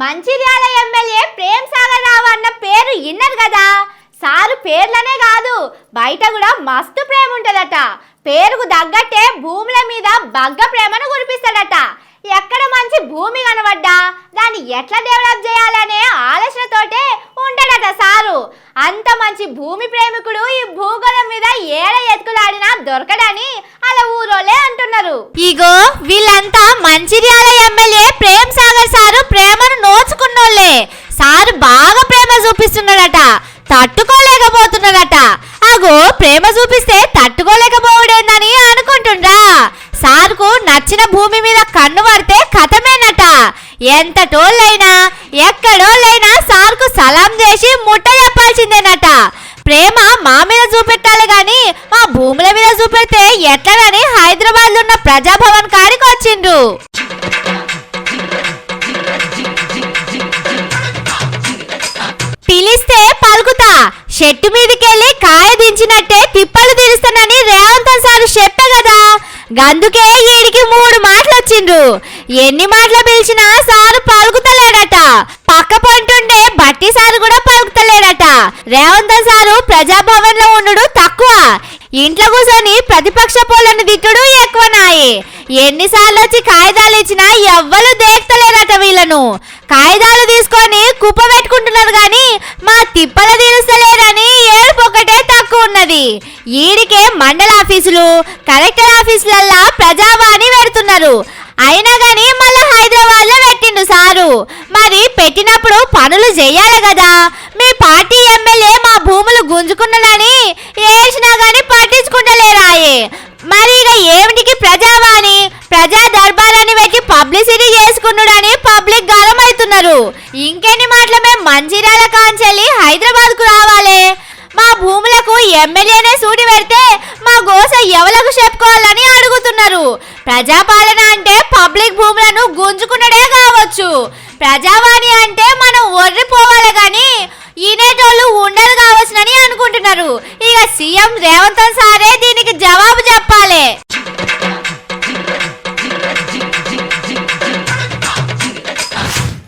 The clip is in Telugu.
మంచిర్యాల ఎమ్మెల్యే ప్రేమ్ సాగర్ రావు అన్న పేరు విన్నారు కదా. సారు పేర్లనే కాదు బయట కూడా మస్తు ప్రేమ ఉంటుందట. పేరుకు తగ్గట్టే భూముల మీద బగ్గ ప్రేమను కురిపిస్తాడట. ఎక్కడ మంచి భూమి కనబడ్డా దాన్ని ఎట్లా డెవలప్ చేయాలనే ఆలోచనతోటే ఉంటాడట సారు. అంత మంచి భూమి ప్రేమికుడు ఈ భూగోళం మీద ఏడ ఎత్తుకులాడినా దొరకడని అలా ఊరోలే అంటున్నారు. ఇగో వీళ్ళంతా మంచిర్యాల ఎమ్మెల్యే ప్రేమ్ సాగర్ సారు ప్రేమను నోచుకున్నోళ్ళే సారు బాగా ప్రేమ చూపిస్తున్నాడట తట్టుకోలేకపోతున్నాడట అగో ప్రేమ చూపిస్తే తట్టుకోలేకపోవడేందని అనుకుంటుండ్రా. సార్కు నచ్చిన భూమి మీద కన్ను పడితే కథమేనట. ఎంత టోళ్ళైనా ఎక్కడోళ్ళైనా సార్కు సలాం చేసి ముట్ట చెప్పాల్సిందేనట. ప్రేమ మా మీద చూపెట్టాలి కానీ మా భూముల మీద చూపెడితే ఎట్లనని హైదరాబాద్ ఉన్న ప్రజాభవన్ కాడికి వచ్చిండ్రు. పిలిస్తే పలుకుతా చెట్టు మీదకి కాయ దించినట్టే తిప్పలు తీరుస్తానని రేవంత్ సార్ చెప్పే కదా అందుకే ఈడికి మూడు మాటలు వచ్చిండ్రు ఎన్ని మాటలు పిలిచినా సారు పలుకుతలేడట. పక్క పంటుండే బట్టి సారు కూడా పలుకుతలేడట. రేవంత్ సారు ప్రజాభవన్లో ఉండడు తక్కువ. ఇంట్లో కూర్చొని ప్రతిపక్ష పోలను తిట్టుడు ఎక్కువ నాయి. ఎన్నిసార్లు వచ్చి కాగితాలు ఇచ్చినా ఎవ్వరు దేక్తలేరట వీళ్ళను. కాగితాలు తీసుకొని కుప్ప పెట్టుకుంటున్నారు గాని మా తిప్పల తీరుస్తలే ఈడికే మండల ఆఫీసులు కలెక్టర్ ఆఫీసులల్లా ప్రజావాణి పెడుతున్నారు. అయినా కానీ మళ్ళీ హైదరాబాద్లో పెట్టిండు సారు. మరి పెట్టినప్పుడు పనులు చేయాలి కదా మీ పార్టీ ఎమ్మెల్యే మా భూములు గుంజుకున్నాడని ఏడ్చినా గాని పట్టించుకుంటలేరాయే. మరి ఇక ఏమిటికి ప్రజావాణి? ప్రజా దర్బార్ అని పెట్టి పబ్లిసిటీ చేసుకున్నాడని పబ్లిక్ గలం అవుతున్నారు ఇంకెన్ని మాటలు మేము మంచిర్యాల కాంచెల్లి హైదరాబాద్కు రావాలి. భూములకు ఎమ్మెల్యేనే సూటి పెడితే మా గోస ఎవలకు చెప్పుకోవాలని అడుగుతున్నారు. ప్రజాపాలన అంటే పబ్లిక్ భూములను గుంజుకున్నడే కావచ్చు. ప్రజావాణి అంటే మనం ఒర్రిపోవాలి కానీ ఈనేటోళ్ళు ఉండరు కావచ్చునని అనుకుంటున్నారు. ఇక సీఎం రేవంత్ సారే దీనికి జవాబు చెప్పాలి.